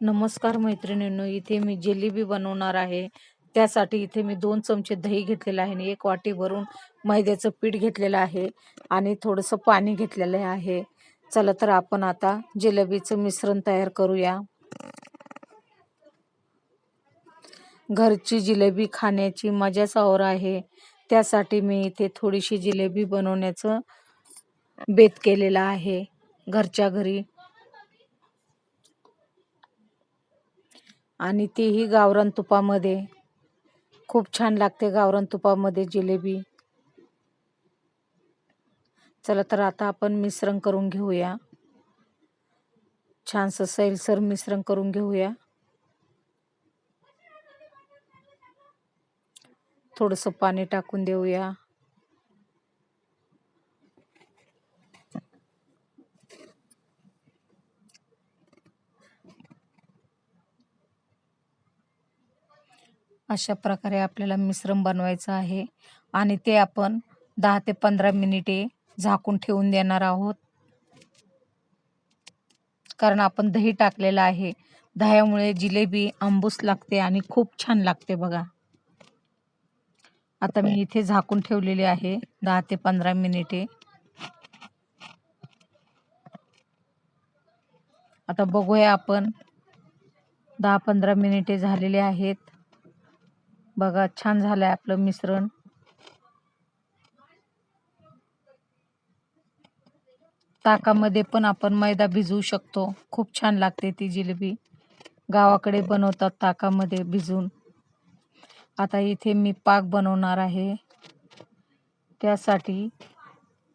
नमस्कार मैत्रिणींनो इथे मी जिलेबी बनवणार आहे. त्यासाठी इथे मी दोन चमचे दही घेतलेलं आहे आणि एक वाटी भरून मैद्याचं पीठ घेतलेलं आहे आणि थोडंसं पाणी घेतलेलं आहे. चला तर आपण आता जिलेबीचं मिश्रण तयार करूया. घरची जिलेबी खाण्याची मजाच और आहे. त्यासाठी मी इथे थोडीशी जिलेबी बनवण्याचं बेत केलेलं आहे. घरच्या घरी आणि तीही गावरान तुपामध्ये. खूप छान लागते गावरान तुपामध्ये जिलेबी. चला तर आता आपण मिश्रण करून घेऊया. छानसं सैलसर मिश्रण करून घेऊया. थोडंसं पाणी टाकून देऊया. अशा प्रकारे आपल्याला मिश्रण बनवायचं आहे. आणि ते आपण दहा ते पंधरा मिनिटे झाकून ठेवून देणार आहोत. कारण आपण दही टाकलेलं आहे. दह्यामुळे जिलेबी आंबूस लागते आणि खूप छान लागते बघा. आता मी इथे झाकून ठेवलेले आहे दहा ते पंधरा मिनिटे. आता बघूया आपण दहा पंधरा मिनिटे झालेले आहेत. बघा छान झालं आहे आपलं मिश्रण. ताकामध्ये पण आपण मैदा भिजवू शकतो. खूप छान लागते ती जिलेबी. गावाकडे बनवतात ताकामध्ये भिजून. आता इथे मी पाक बनवणार आहे. त्यासाठी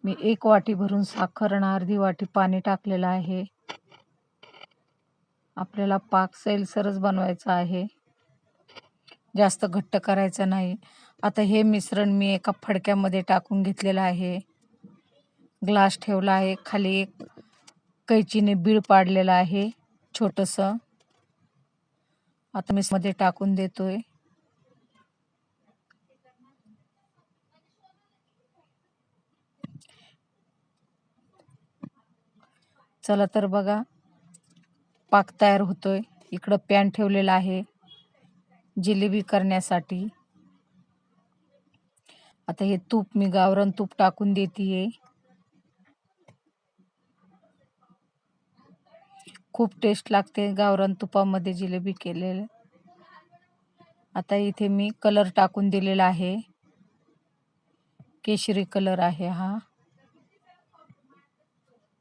मी एक वाटी भरून साखर आणि अर्धी वाटी पाणी टाकलेलं आहे. आपल्याला पाक सैलसरच बनवायचा आहे. जास्त घट्ट करायचं नाही. आता हे मिश्रण मी एका फडक्यामध्ये टाकून घेतलेलं आहे. ग्लास ठेवला आहे. खाली एक कैचीने बीळ पाडलेलं आहे. छोटंसं. आता मिसमध्ये टाकून देतोय. चला तर बघा. पाक तयार होतोय. इकडं पॅन ठेवलेला आहे. जिलेबी करण्यासाठी. आता हे तूप मी गावरान तूप टाकून देते खूप टेस्ट लागते गावरान तुपामध्ये जिलेबी केलेले. आता इथे मी कलर टाकून दिलेला आहे. केशरी कलर आहे हा.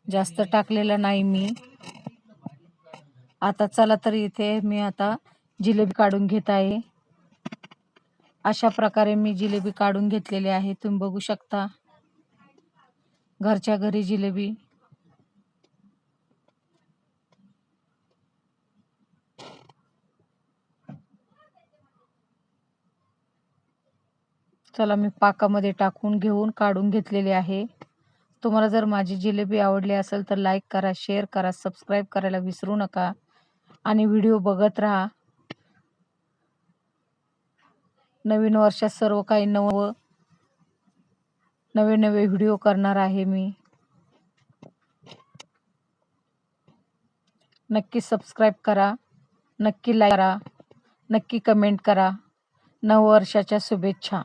जास्त टाकलेला नाही मी. आता चला तर इथे मी आता जिलेबी काढून घेत आहे. अशा प्रकारे मी जिलेबी काढून घेतलेली आहे. तुम्ही बघू शकता. घरच्या घरी जिलेबी. चला मी पाकामध्ये टाकून घेऊन काढून घेतलेले आहे. तुम्हाला जर माझी जिलेबी आवडली असेल तर लाईक करा शेअर करा सबस्क्राईब करायला विसरू नका. आणि व्हिडिओ बघत राहा. नवीन वर्षात सर्व काही नवं नवे नवे व्हिडिओ करणार आहे मी. नक्की सबस्क्राईब करा. नक्की लाईक करा. नक्की कमेंट करा. नववर्षाच्या शुभेच्छा.